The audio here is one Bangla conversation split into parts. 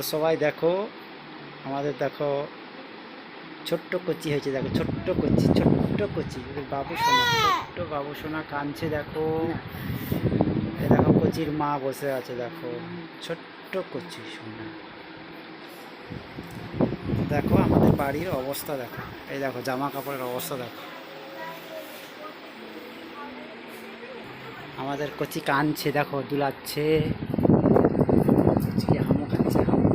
তো সবাই দেখো, আমাদের দেখো, ছোট্ট কচি হয়েছে, দেখো, ছোট্ট কচি ছোট্ট কচি বাবু সোনা ছোট্ট বাবু সোনা কাঁদছে, দেখো। দেখো, কচির মা বসে আছে, দেখো। ছোট্ট কচি সোনা দেখো, আমাদের বাড়ির অবস্থা দেখো। এই দেখো জামা কাপড়ের অবস্থা দেখো। আমাদের কচি কানছে দেখো, দুলাচ্ছে কচিকে হামু খাচ্ছে হামু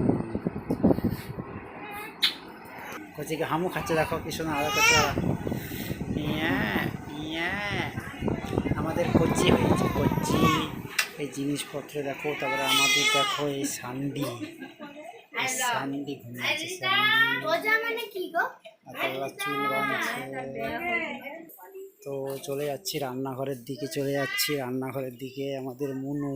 কচিকে হামু খাচ্ছে দেখো কি শোনা আলাদা করছে আমাদের কচি হয়েছে কচি। এই জিনিসপত্র দেখো তারপরে আমাদের দেখো এই সান্ডি। সান্ডি ঘুমিয়েছে মানে তো চলে যাচ্ছি রান্নাঘরের দিকে চলে যাচ্ছি রান্নাঘরের দিকে আমাদের মুনু।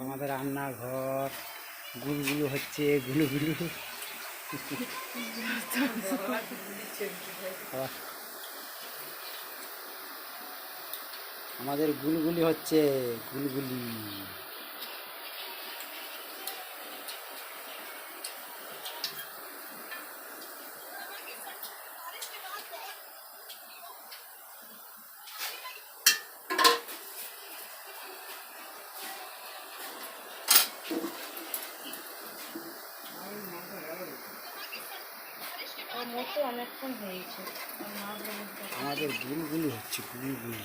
আমাদের রান্নাঘর গুলগুলো হচ্ছে গুলুগুলু। আমাদের গুলগুলি হচ্ছে গুলগুলি। আমাদের গুলগুলি হচ্ছে গুলগুলি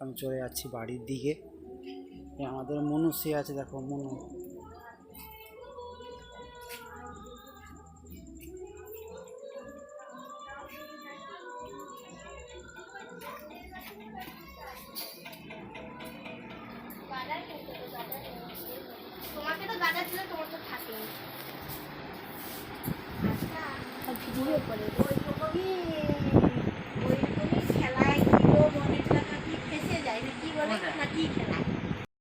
আমি চলে যাচ্ছি বাড়ির দিকে। আমাদের মনু আছে দেখো মনু। তোমাকে তো গাঁজা ছিল তোমার তো থাকেনি। ভিডিও করে।